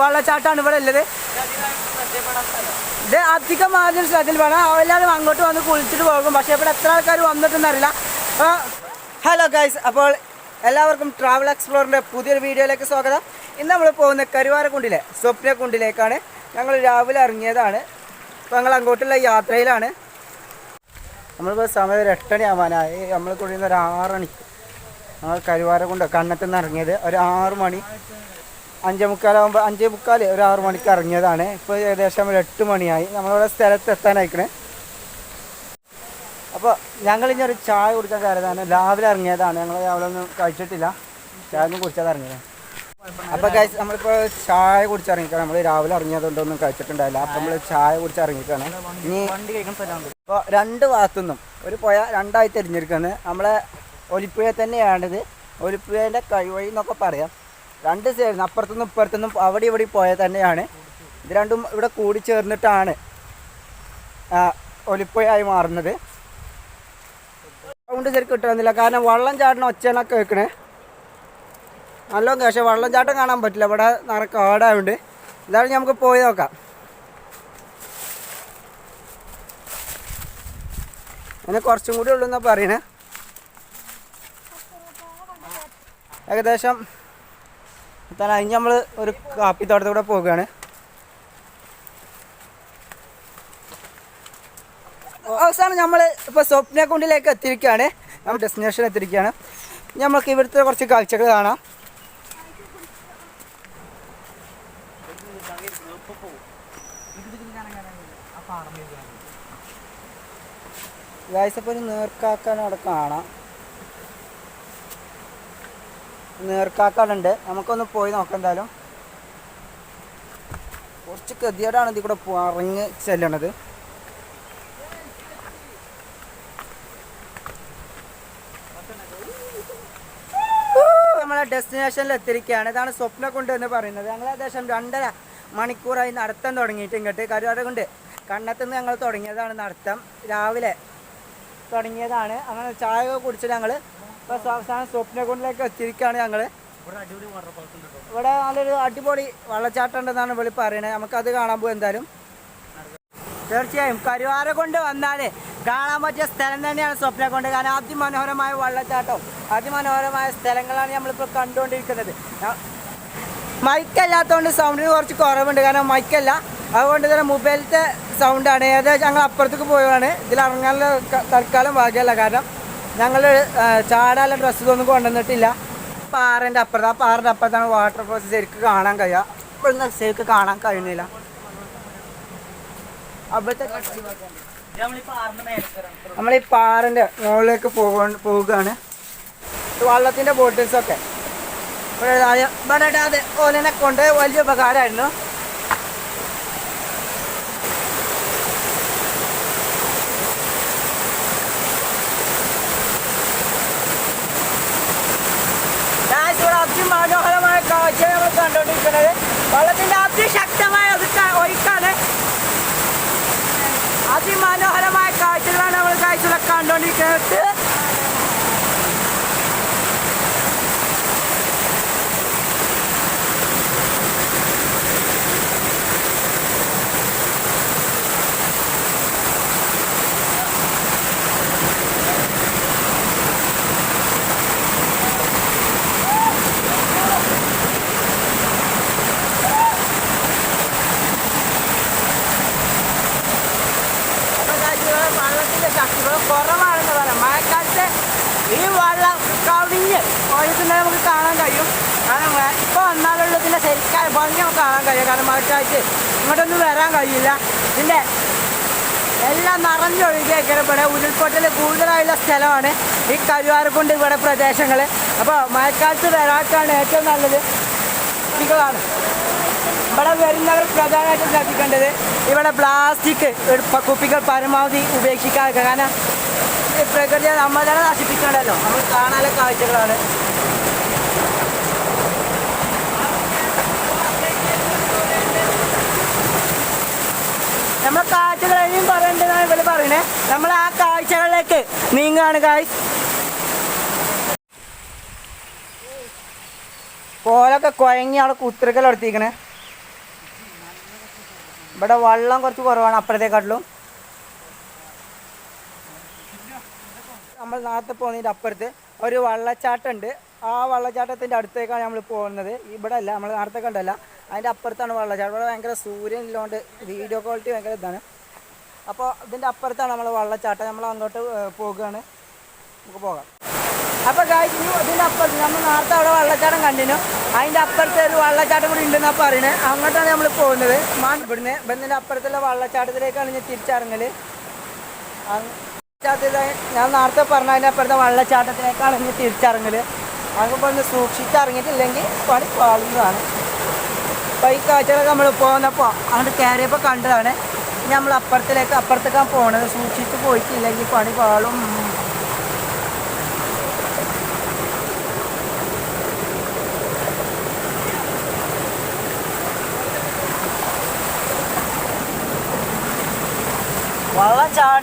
വെള്ളച്ചാട്ടമാണ് ഇവിടെ ഉള്ളത്. ഇത് അധികം ആദ്യം ശ്രദ്ധയിൽ വേണം. എല്ലാവരും അങ്ങോട്ട് വന്ന് കുളിച്ചിട്ട് പോകും. പക്ഷേ ഇവിടെ എത്ര ആൾക്കാർ വന്നിട്ടെന്ന് അറിയില്ല. ഹലോ ഗൈസ് അപ്പോൾ എല്ലാവർക്കും ട്രാവൽ എക്സ്പ്ലോറിന്റെ പുതിയൊരു വീഡിയോയിലേക്ക് സ്വാഗതം. ഇന്ന് നമ്മൾ പോകുന്ന കരുവാരക്കുണ്ടിലെ സ്വപ്നക്കുണ്ടിലേക്കാണ്. ഞങ്ങൾ രാവിലെ ഇറങ്ങിയതാണ്. അപ്പോൾ ഞങ്ങൾ അങ്ങോട്ടുള്ള യാത്രയിലാണ്. നമ്മളിപ്പോൾ സമയം ഒരു എട്ടണി ആവാനായി നമ്മൾ കുടിയുന്ന ഒരു ആറണി ഞങ്ങൾ കരുവാരക്കുണ്ട് കണ്ണത്തുനിന്ന് ഇറങ്ങിയത്. ഒരു ആറ് മണി അഞ്ചേ മുക്കാലാകുമ്പോൾ അഞ്ചേ മുക്കാൽ ഒരു ആറ് മണിക്ക് ഇറങ്ങിയതാണ്. ഇപ്പോൾ ഏകദേശം ഒരു എട്ട് മണിയായി. നമ്മളിവിടെ സ്ഥലത്ത് എത്താനായിക്കണേ. അപ്പോൾ ഞങ്ങൾ ഇനി ഒരു ചായ കുടിക്കാൻ കയറിയതാണ്. രാവിലെ ഇറങ്ങിയതാണ്. ഞങ്ങൾ രാവിലെ ഒന്നും കഴിച്ചിട്ടില്ല. ചായ ഒന്നും കുടിച്ചാൽ ഇറങ്ങിയത്. അപ്പോൾ കഴിച്ച് നമ്മളിപ്പോൾ ചായ കുടിച്ചിറങ്ങിക്കണം നമ്മൾ രാവിലെ ഇറങ്ങിയതുകൊണ്ടൊന്നും കഴിച്ചിട്ടുണ്ടായില്ല. അപ്പോൾ നമ്മൾ ചായ കുടിച്ചിറങ്ങിക്കാണ് ഇനി അപ്പോൾ രണ്ട് ഭാഗത്തുനിന്നും ഒരു പുഴ രണ്ടായി തിരിഞ്ഞിരിക്കുന്നത് നമ്മളെ ഒലിപ്പുഴ തന്നെയാണിത്. ഒലിപ്പുഴേന്റെ കൈവഴി എന്നൊക്കെ പറയാം. രണ്ട് സൈഡിൽ അപ്പുറത്തുനിന്നും ഇപ്പുറത്തുനിന്നും അവിടെ ഇവിടെ പോയാൽ തന്നെയാണ്. ഇത് രണ്ടും ഇവിടെ കൂടി ചേർന്നിട്ടാണ് ഒലിപ്പയായി മാറുന്നത്. സൗണ്ട് ശരിക്കും കിട്ടണമെന്നില്ല കാരണം വള്ളം ചാടുന്ന ഒച്ചനൊക്കെ കേൾക്കണേ? നല്ലോണം പക്ഷേ വള്ളം ചാട്ടം കാണാൻ പറ്റില്ല. ഇവിടെ നിറ കാടായതുകൊണ്ട് എന്തായാലും നമുക്ക് പോയി നോക്കാം. അങ്ങനെ കുറച്ചും കൂടി ഉള്ളൂ എന്നാ പറയണേ. ഏകദേശം എത്താൻ അതിന് നമ്മൾ ഒരു കാപ്പിത്തോട്ടത്തൂടെ പോവുകയാണ്. അവസാനം നമ്മൾ ഇപ്പോൾ സ്വപ്നക്കുണ്ടിലേക്ക് എത്തിയിരിക്കുകയാണ്. നമ്മൾ ഡെസ്റ്റിനേഷൻ എത്തിയിരിക്കുകയാണ്. ഇനി നമുക്ക് ഇവിടുത്തെ കുറച്ച് കാഴ്ചകൾ കാണാം. ഗായ്സപ്പോൾ ഒരു നേർക്കാക്കാൻ അവിടെ കാണാം. നേർക്കാക്കാടുണ്ട്. നമുക്കൊന്ന് പോയി നോക്കാം എന്തായാലും. കുറച്ച് ഗതിയോടാണ് ഇതിൽ കൂടെ പറഞ്ഞ് ചെല്ലണത്. നമ്മളെ ഡെസ്റ്റിനേഷനിൽ എത്തിയിരിക്കുകയാണ്. ഇതാണ് സ്വപ്ന കൊണ്ട് എന്ന് പറയുന്നത്. ഞങ്ങൾ ഏകദേശം രണ്ടര മണിക്കൂറായി നടത്തം തുടങ്ങിയിട്ട് ഇങ്ങോട്ട് കരുവാരക്കുണ്ട് കണ്ണത്തുനിന്ന് ഞങ്ങൾ തുടങ്ങിയതാണ് നടത്തം. രാവിലെ തുടങ്ങിയതാണ്. അങ്ങനെ ചായ കുടിച്ച് ഞങ്ങൾ ഇപ്പോൾ അവസാനം സ്വപ്നക്കുണ്ടിലേക്ക് എത്തിയിരിക്കുകയാണ് ഞങ്ങൾ. ഇവിടെ നല്ലൊരു അടിപൊളി വെള്ളച്ചാട്ടം ഉണ്ടെന്നാണ് ഇവിടെ നമുക്ക് നമുക്കത് കാണാൻ പോകും എന്തായാലും. തീർച്ചയായും കരുവാര കൊണ്ട് വന്നാൽ കാണാൻ പറ്റിയ സ്ഥലം തന്നെയാണ് സ്വപ്ന കൊണ്ട്. കാരണം അതിമനോഹരമായ വെള്ളച്ചാട്ടം അതിമനോഹരമായ സ്ഥലങ്ങളാണ് നമ്മളിപ്പോൾ കണ്ടുകൊണ്ടിരിക്കുന്നത്. മൈക്കല്ലാത്തോണ്ട് മൈക്കല്ലാത്തതുകൊണ്ട് സൗണ്ടിന് കുറച്ച് കുറവുണ്ട്. കാരണം മൈക്കല്ല. അതുകൊണ്ട് തന്നെ മൊബൈലത്തെ സൗണ്ടാണ് ഏകദേശം ഞങ്ങൾ അപ്പുറത്തേക്ക് പോയതാണ്. ഇതിൽ ഇറങ്ങാനുള്ള തൽക്കാലം ഭാഗ്യമല്ല. കാരണം ഞങ്ങൾ ചാടാനുള്ള ഡ്രസ്സ് ഇതൊന്നും കൊണ്ടുവന്നിട്ടില്ല പാറന്റെ അപ്പുറത്ത് ആ പാറന്റെ അപ്പുറത്താണ് വാട്ടർ ഫോൾസ് ശരിക്കും കാണാൻ കഴിയുക. ഇപ്പോഴൊന്നും ശരിക്ക് കാണാൻ കഴിയുന്നില്ല. അവിടുത്തെ നമ്മൾ ഈ പാറിന്റെ മുകളിലേക്ക് പോകാൻ പോവുകയാണ്. വള്ളത്തിന്റെ ബോട്ടിൽസൊക്കെ ഇവിടെ ഇവിടെ ഇടാതെ ഓലിനെ കൊണ്ട് വലിയ ഉപകാരമായിരുന്നു Guys, ഇവിടെ അതിമനോഹരമായ കാഴ്ച നമ്മൾ കണ്ടുകൊണ്ടിരിക്കുന്നത്. വള്ളത്തിന്റെ അതിശക്തമായ ഒഴുക്ക- ഒഴുക്കാണ്. അതിമനോഹരമായ കാഴ്ചകളാണ് നമ്മൾ കാഴ്ചകളൊക്കെ കണ്ടുകൊണ്ടിരിക്കുന്നത് അപ്പോൾ guys, ഇവിടെ വെള്ളത്തിന്റെ ശക്തി ഇവിടെ കുറവാണെന്ന് പറയാം മഴക്കാലത്ത് ഈ വെള്ളം കവിഞ്ഞ് ഒഴുകുന്നത് നമുക്ക് കാണാൻ കഴിയും. കാരണം ഇപ്പോൾ വന്നാലുള്ളതിന്റെ ശരിക്കായ ഭംഗി നമുക്ക് കാണാൻ കഴിയും. കാരണം മഴക്കാലത്ത് ഇങ്ങോട്ടൊന്നും വരാൻ കഴിയില്ല. ഇതിന്റെ എല്ലാം നിറഞ്ഞൊഴുകിയേക്കാൻ ഇവിടെ ഉരുൾപൊട്ടൽ കൂടുതലായുള്ള സ്ഥലമാണ് ഈ കരുവാരക്കുണ്ട് ഇവിടെ പ്രദേശങ്ങൾ. അപ്പോൾ മഴക്കാലത്ത് വരാക്കാണ് ഏറ്റവും നല്ലത്. കുട്ടികളാണ് ഇവിടെ വരുന്നവർ പ്രധാനമായിട്ടും ശ്രദ്ധിക്കേണ്ടത് ഇവിടെ പ്ലാസ്റ്റിക് കുപ്പികൾ പരമാവധി ഉപേക്ഷിക്കാതെ കാരണം പ്രകൃതിയെ നമ്മൾ തന്നെ നശിപ്പിക്കണമല്ലോ. നമ്മൾ കാണാനുള്ള കാഴ്ചകളാണ്. നമ്മൾ കാഴ്ചകൾ ഇനിയും പറയണ്ടെന്നാണ് ഇവിടെ പറയണേ. നമ്മൾ ആ കാഴ്ചകളിലേക്ക് നീങ്ങാണ് കായ് കോലൊക്കെ കുഴങ്ങി അവിടെ കുത്തിരക്കൽ എടുത്തിരിക്കണേ ഇവിടെ വെള്ളം കുറച്ച് കുറവാണ് അപ്പുറത്തേക്കാട്ടിലും. നമ്മൾ നേരത്തെ പോകുന്നതിന്റെ അപ്പുറത്ത് ഒരു വള്ളച്ചാട്ടമുണ്ട്. ആ വള്ളച്ചാട്ടത്തിന്റെ അടുത്തേക്കാണ് നമ്മൾ പോകുന്നത്. ഇവിടെ അല്ല നമ്മൾ നേരത്തെ കണ്ടല്ല അതിന്റെ അപ്പുറത്താണ് വള്ളച്ചാട്ടം. ഇവിടെ ഭയങ്കര സൂര്യൻ ഇല്ലാണ്ട് വീഡിയോ ക്വാളിറ്റി ഭയങ്കര ഇതാണ്. അപ്പോൾ ഇതിന്റെ അപ്പുറത്താണ് നമ്മൾ വള്ളച്ചാട്ടം. നമ്മൾ അങ്ങോട്ട് പോകുകയാണ്. നമുക്ക് പോകാം. അപ്പോൾ കാഴ്ച ഇതിന്റെ അപ്പുറത്ത് നമ്മൾ നേരത്തെ അവിടെ വള്ളച്ചാട്ടം കണ്ടിനു അതിന്റെ അപ്പുറത്ത് ഒരു വള്ളച്ചാട്ടം കൂടി ഉണ്ടെന്നാണ് പറയുന്നത് അങ്ങോട്ടാണ് നമ്മൾ പോകുന്നത്. മാൻ ഇവിടുന്ന്. ഇവിടുന്ന് അപ്പുറത്തുള്ള വള്ളച്ചാട്ടത്തിലേക്കാണ് ഞാൻ തിരിച്ചിറങ്ങൽ ഞാൻ നേരത്തെ പറഞ്ഞ അതിനപ്പുറത്തെ വെള്ളച്ചാട്ടത്തിലേക്കാണ് ഇനി തിരിച്ചിറങ്ങൽ അതൊക്കെ ഒന്ന് സൂക്ഷിച്ച് ഇറങ്ങിയിട്ടില്ലെങ്കിൽ പണി പാളുന്നതാണ്. അപ്പോൾ ഈ കാഴ്ചകളൊക്കെ നമ്മൾ പോകുന്നപ്പോൾ അങ്ങോട്ട് കയറിയപ്പോൾ കണ്ടതാണ്. ഇനി നമ്മൾ അപ്പുറത്തിലേക്ക് അപ്പുറത്തേക്കാണ് പോകണത് സൂക്ഷിച്ച് പോയിട്ടില്ലെങ്കിൽ പണി പാളും.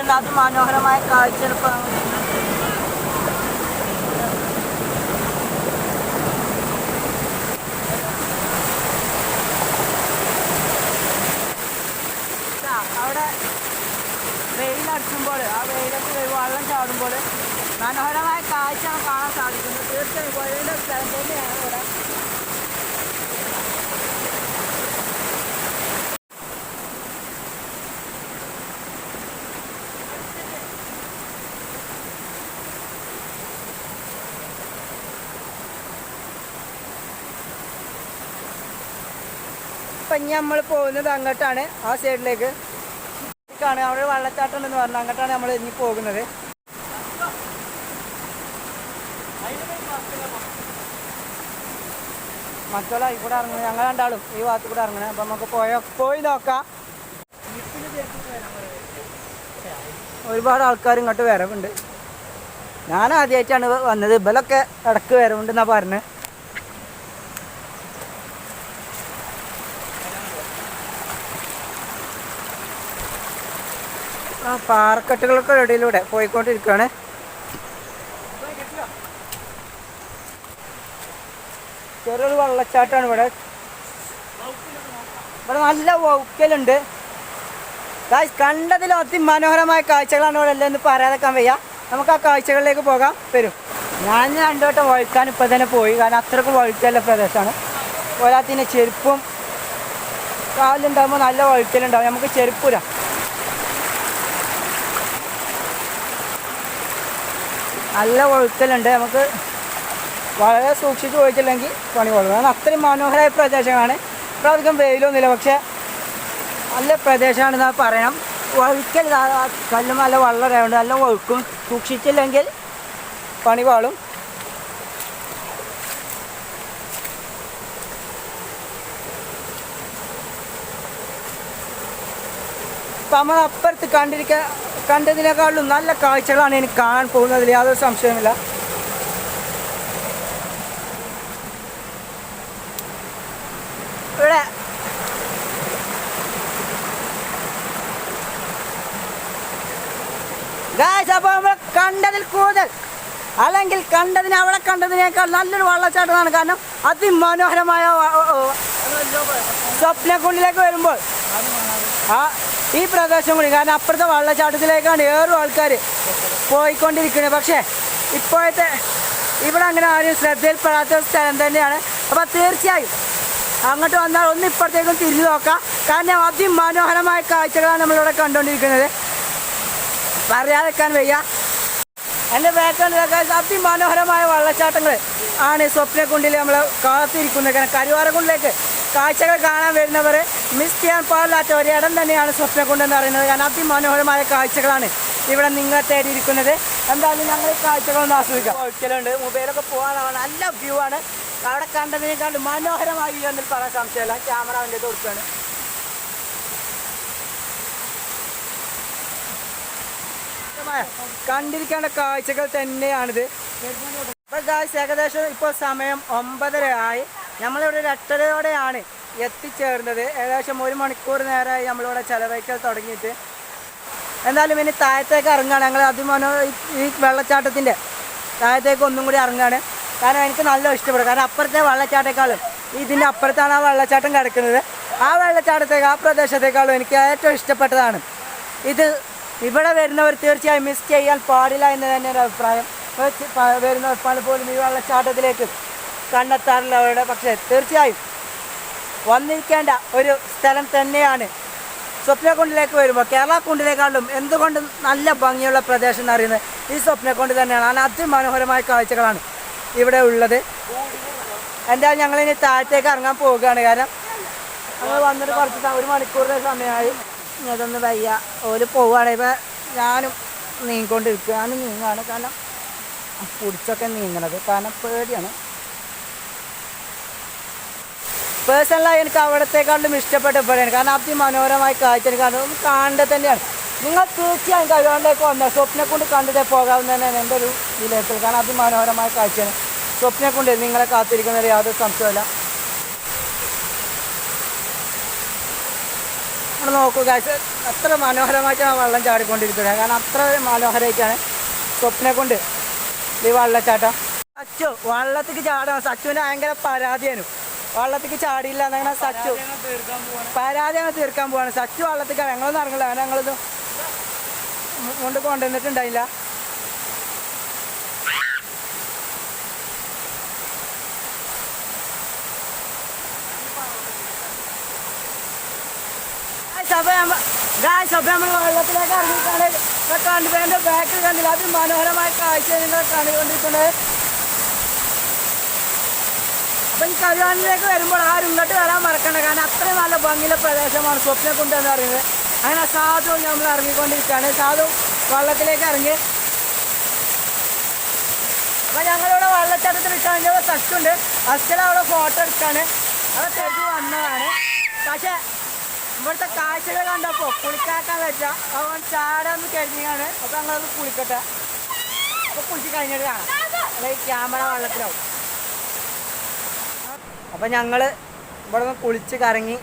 അത് അതിമനോഹരമായ കാഴ്ചയെടുപ്പാണ്. അവിടെ വെയിലടിക്കുമ്പോൾ ആ വെയിലത്ത് വെള്ളം ചാടുമ്പോൾ മനോഹരമായ കാഴ്ച കാണാൻ സാധിക്കുന്നു തീർച്ചയായും സ്ഥലം തന്നെയാണ് ഇവിടെ ഇപ്പം ഇനി നമ്മൾ പോകുന്നത് അങ്ങോട്ടാണ് ആ സൈഡിലേക്ക്. ാണ് അവിടെ വെള്ളച്ചാട്ടം എന്ന് പറഞ്ഞു. അങ്ങോട്ടാണ് നമ്മൾ ഇനി പോകുന്നത്. മക്കളെ ഇവിടെ ഇറങ്ങുന്നത് ഞങ്ങൾ രണ്ടാളും ഈ ഭാഗത്ത് കൂടെ ഇറങ്ങണം അപ്പം നമുക്ക് പോയ? പോയി നോക്കാം. ഒരുപാട് ആൾക്കാർ ഇങ്ങോട്ട് വരവുണ്ട്. ഞാൻ ആദ്യമായിട്ടാണ് വന്നത്. ഇവലൊക്കെ ഇടയ്ക്ക് വരവുണ്ടെന്നാണ് പറഞ്ഞത് ആ പാറക്കെട്ടുകളൊക്കെ ഇടയിലൂടെ പോയിക്കൊണ്ടിരിക്കുകയാണ്. ചെറിയൊരു വെള്ളച്ചാട്ടമാണ് ഇവിടെ. ഇവിടെ നല്ല വൗക്കലുണ്ട്. കണ്ടതിൽ അതിമനോഹരമായ കാഴ്ചകളാണ് ഇവിടെ എല്ലാം എന്ന് പറയാതെക്കാൻ വയ്യ. നമുക്ക് ആ കാഴ്ചകളിലേക്ക് പോകാം. വരും. ഞാൻ രണ്ടു വട്ടം വഴുക്കാൻ ഇപ്പം തന്നെ പോയി. കാരണം അത്രക്കും വഴുക്കല്ല പ്രദേശമാണ്. പോരാത്തിന് ചെരുപ്പും കാലിലുണ്ടാകുമ്പോൾ നല്ല വഴുക്കലുണ്ടാവും നമുക്ക് ചെരുപ്പില്ല നല്ല ഒഴുക്കലുണ്ട്. നമുക്ക് വളരെ സൂക്ഷിച്ച് പോയിട്ടില്ലെങ്കിൽ പണി കൊള്ളും കാരണം അത്രയും മനോഹരമായ പ്രദേശമാണ് ഇവിടെ അധികം വെയിലൊന്നുമില്ല പക്ഷേ നല്ല പ്രദേശമാണെന്ന് പറയണം. ഒഴുക്കൽ കല്ലും നല്ല വെള്ളമായതുകൊണ്ട് നല്ല ഒഴുക്കും സൂക്ഷിച്ചില്ലെങ്കിൽ പണി പാളും. അപ്പം നമ്മൾ അപ്പുറത്ത് കണ്ടിരിക്ക കണ്ടതിനേക്കാളും നല്ല കാഴ്ചകളാണ് എനിക്ക് കാണാൻ പോകുന്നതിൽ യാതൊരു സംശയമില്ല ഇവിടെ അപ്പോൾ നമ്മൾ കണ്ടതിൽ കൂടുതൽ. അല്ലെങ്കിൽ കണ്ടതിന് അവിടെ കണ്ടതിനേക്കാൾ നല്ലൊരു വെള്ളച്ചാട്ടമാണ്. കാരണം അതിമനോഹരമായ സ്വപ്നക്കുള്ളിലേക്ക് വരുമ്പോൾ. ആ ഈ പ്രദേശം കൂടി കാരണം അപ്പുറത്തെ വള്ളച്ചാട്ടത്തിലേക്കാണ് ഏറും ആൾക്കാർ പോയിക്കൊണ്ടിരിക്കുന്നത് പക്ഷേ ഇപ്പോഴത്തെ ഇവിടെ അങ്ങനെ ആരും ശ്രദ്ധയിൽപ്പെടാത്ത സ്ഥലം തന്നെയാണ്. അപ്പോൾ തീർച്ചയായും അങ്ങോട്ട് വന്നാൽ ഒന്ന് ഇപ്പുറത്തേക്കും തിരിഞ്ഞു നോക്കാം. കാരണം അതിമനോഹരമായ കാഴ്ചകളാണ് നമ്മളിവിടെ കണ്ടുകൊണ്ടിരിക്കുന്നത്. പറയാതെക്കാൻ വയ്യ. എന്റെ ബാക്ക്ഗ്രൗണ്ടിലൊക്കെ അതിമനോഹരമായ വെള്ളച്ചാട്ടങ്ങൾ ആണ് സ്വപ്നക്കുണ്ടിൽ നമ്മൾ കാത്തിരിക്കുന്നത്. കാരണം കരുവാരക്കുണ്ടിലേക്ക് കാഴ്ചകൾ കാണാൻ വരുന്നവർ മിസ് ചെയ്യാൻ പാടില്ലാത്ത ഒരു ഇടം തന്നെയാണ് സ്വപ്നക്കുണ്ട് എന്ന് പറയുന്നത്. കാരണം അതിമനോഹരമായ കാഴ്ചകളാണ് ഇവിടെ നിങ്ങളെ തേടിയിരിക്കുന്നത്. എന്തായാലും ഞങ്ങൾ ഈ കാഴ്ചകളൊന്ന് ആസ്വദിക്കാം. ഒരിക്കലുണ്ട്. മൊബൈലൊക്കെ പോകാനാണ്. നല്ല വ്യൂ ആണ്. അവിടെ കണ്ടതിനേക്കാളും മനോഹരമായി വ്യൂ എന്നിൽ പറയാൻ സംശയമില്ല. ക്യാമറ അവന്റെ കൊടുക്കുകയാണ്. കണ്ടിരിക്കേണ്ട കാഴ്ചകൾ തന്നെയാണിത്. ഏകദേശം ഇപ്പോൾ സമയം ഒമ്പതര ആയി. നമ്മളിവിടെ ഒരു എട്ടരയോടെയാണ് എത്തിച്ചേർന്നത്. ഏകദേശം ഒരു മണിക്കൂർ നേരമായി നമ്മളിവിടെ ചെലവഴിക്കൽ തുടങ്ങിയിട്ട്. എന്തായാലും ഇനി താഴത്തേക്ക് ഇറങ്ങുകയാണ് ഞങ്ങൾ അതിമനോ ഈ വെള്ളച്ചാട്ടത്തിന്റെ താഴത്തേക്ക് ഒന്നും കൂടി ഇറങ്ങുകയാണ് കാരണം എനിക്ക് നല്ല ഇഷ്ടപ്പെടും. കാരണം അപ്പുറത്തെ വെള്ളച്ചാട്ടേക്കാളും ഇതിന്റെ അപ്പുറത്താണ് ആ വെള്ളച്ചാട്ടം കിടക്കുന്നത്. ആ വെള്ളച്ചാട്ടത്തേക്ക് ആ പ്രദേശത്തേക്കാളും എനിക്ക് ഏറ്റവും ഇഷ്ടപ്പെട്ടതാണ്. ഇത് ഇവിടെ വരുന്നവർ തീർച്ചയായും മിസ് ചെയ്യാൻ പാടില്ല എന്ന് തന്നെ ഒരു അഭിപ്രായം. വരുന്നവർ പലപ്പോഴും ഈ വെള്ളച്ചാട്ടത്തിലേക്ക് കണ്ടെത്താറില്ല അവരുടെ പക്ഷേ തീർച്ചയായും വന്നിരിക്കേണ്ട ഒരു സ്ഥലം തന്നെയാണ്. സ്വപ്നക്കുണ്ടിലേക്ക് വരുമ്പോൾ കേരള കുണ്ടിനേക്കാളും എന്തുകൊണ്ടും നല്ല ഭംഗിയുള്ള പ്രദേശം എന്ന് പറയുന്നത് ഈ സ്വപ്നക്കുണ്ട് തന്നെയാണ്. അതിന് അതിമനോഹരമായ കാഴ്ചകളാണ് ഇവിടെ ഉള്ളത്. എന്തായാലും ഞങ്ങളിനി താഴത്തേക്ക് ഇറങ്ങാൻ പോവുകയാണ്. കാരണം ഞങ്ങൾ വന്നിട്ട് കുറച്ച് ഒരു മണിക്കൂറിന്റെ സമയമായി. ഇതൊന്ന് വയ്യ. ഓര് പോവുകയാണ്. ഇപ്പം ഞാനും നീങ്ങിക്കൊണ്ടിരിക്കുക ഞാനും നീങ്ങുകയാണ് കാരണം പിടിച്ചൊക്കെ നീങ്ങണത് കാരണം പേടിയാണ്. പേഴ്സണലായി എനിക്ക് അവിടത്തെക്കാളും ഇഷ്ടപ്പെട്ട ഇവിടെയാണ്. കാരണം അതിമനോഹരമായ കാഴ്ച എനിക്ക് അത് കാണേണ്ടത് തന്നെയാണ്. നിങ്ങൾ തീർച്ചയായും കഴിവാണ്ടേക്ക് വന്ന സ്വപ്നെ കൊണ്ട് കണ്ടിട്ടേ പോകാവുന്നതന്നെയാണ് എന്റെ ഒരു വിലയിരുത്തൽ. കാരണം അതിമനോഹരമായ കാഴ്ചയാണ്. സ്വപ്നെ കൊണ്ട് നിങ്ങളെ കാത്തിരിക്കുന്നതിൽ യാതൊരു സംശയമില്ല നമ്മൾ നോക്കുക അത്ര മനോഹരമായിട്ടാണ് വെള്ളം ചാടിക്കൊണ്ടിരിക്കുന്നത്. കാരണം അത്ര മനോഹരമായിട്ടാണ് സ്വപ്നെ കൊണ്ട് ഈ വെള്ളച്ചാട്ടം. സച്ചു വെള്ളത്തേക്ക് ചാടാൻ സച്ചുവിന് ഭയങ്കര പരാതിയാണ് വെള്ളത്തേക്ക് ചാടിയില്ല എന്നങ്ങനെ സച്ചു. പരാതി അങ്ങ് തീർക്കാൻ പോവാണ്. സച്ചു വള്ളത്തേക്ക് ഞങ്ങളൊന്നും ഇറങ്ങില്ല അങ്ങനെ ഞങ്ങളിത് കൊണ്ട് കൊണ്ടുവന്നിട്ടുണ്ടായില്ല. വെള്ളത്തിലേക്ക് ഇറങ്ങിയിട്ടാണ്. കണ്ടുപോയതിന്റെ ബാക്കിൽ കണ്ടില്ല. അത് മനോഹരമായ കാഴ്ച നിങ്ങൾ കണ്ടുകൊണ്ടിരിക്കുന്നത്. അപ്പം ഈ കരുവാനിലേക്ക് വരുമ്പോൾ ആരും ഇങ്ങോട്ട് വരാൻ മറക്കണ്ട. കാരണം അത്രയും നല്ല ഭംഗിയുള്ള പ്രദേശമാണ് സ്വപ്നക്കുണ്ട് എന്ന് പറയുന്നത്. അങ്ങനെ സാധു നമ്മൾ ഇറങ്ങിക്കൊണ്ടിരിക്കുകയാണ്. സാധു വള്ളത്തിലേക്ക് ഇറങ്ങി. അപ്പം ഞങ്ങളിവിടെ വെള്ളച്ചാട്ടത്തിൽ ഇട്ടാൽ സഷ്ടുണ്ട് അച്ഛൻ അവിടെ ഫോട്ടോ എടുക്കാണ്. അവിടെ തെറ്റി വന്നതാണ്. പക്ഷേ ഇവിടുത്തെ കാഴ്ചകൾ കണ്ടപ്പോൾ കുളിക്കാക്കാൻ പറ്റുക അവൻ ചാടാന്ന് കരുതിയാണ്. അപ്പോൾ ഞങ്ങളത് കുളിക്കട്ടെ അപ്പോൾ കുളിച്ച് കഴിഞ്ഞിട്ട് കാണാം. അല്ലെങ്കിൽ ക്യാമറ വെള്ളത്തിലാവും. അപ്പം ഞങ്ങൾ ഇവിടെ നിന്ന് കുളിച്ച് കറങ്ങി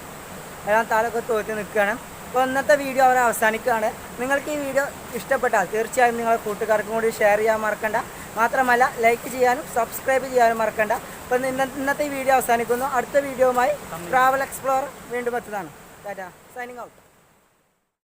എല്ലാം താലൊക്കെ തോറ്റി നിൽക്കുകയാണ്. അപ്പോൾ ഇന്നത്തെ വീഡിയോ അവർ അവസാനിക്കുകയാണ്. നിങ്ങൾക്ക് ഈ വീഡിയോ ഇഷ്ടപ്പെട്ടാൽ തീർച്ചയായും നിങ്ങളെ കൂട്ടുകാർക്കും കൂടി ഷെയർ ചെയ്യാൻ മറക്കണ്ട. മാത്രമല്ല ലൈക്ക് ചെയ്യാനും സബ്സ്ക്രൈബ് ചെയ്യാനും മറക്കണ്ട. അപ്പം ഇന്ന ഇന്നത്തെ ഈ വീഡിയോ അവസാനിക്കുന്നു. അടുത്ത വീഡിയോയുമായി ട്രാവൽ എക്സ്പ്ലോർ വീണ്ടും എത്തുന്നതാണ്. Tata signing out